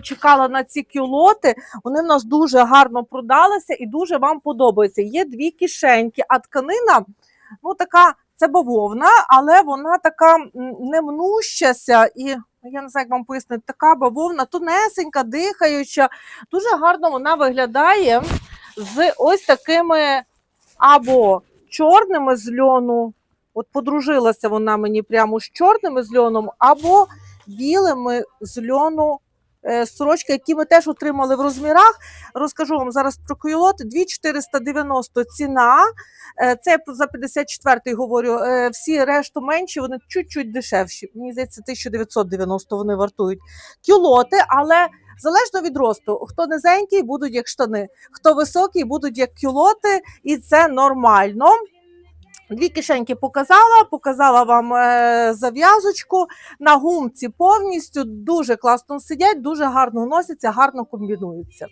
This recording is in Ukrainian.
чекала на ці кюлоти. Вони в нас дуже гарно продалися і дуже вам подобаються. Є дві кишеньки, а тканина, ну така, це бавовна, але вона така не мнущася і. ну, Я не знаю, як вам пояснити, така бавовна, тонесенька, дихаюча. Дуже гарно вона виглядає з ось такими або чорними з льону. От подружилася вона мені прямо з чорними з льоном, або білими з льону сорочки, які ми теж отримали в розмірах. Розкажу вам зараз про кюлот. 2490 ціна. Е, Це за 54 говорю. Е, Всі решту менші, вони чуть-чуть дешевші. Мені здається, 1990 вони вартують кюлоти, але залежно від росту. Хто низенький, будуть як штани, хто високий, будуть як кюлоти, і це нормально. Дві кишеньки показала, показала вам е, зав'язочку на гумці повністю дуже класно сидять, дуже гарно носяться, гарно комбінуються.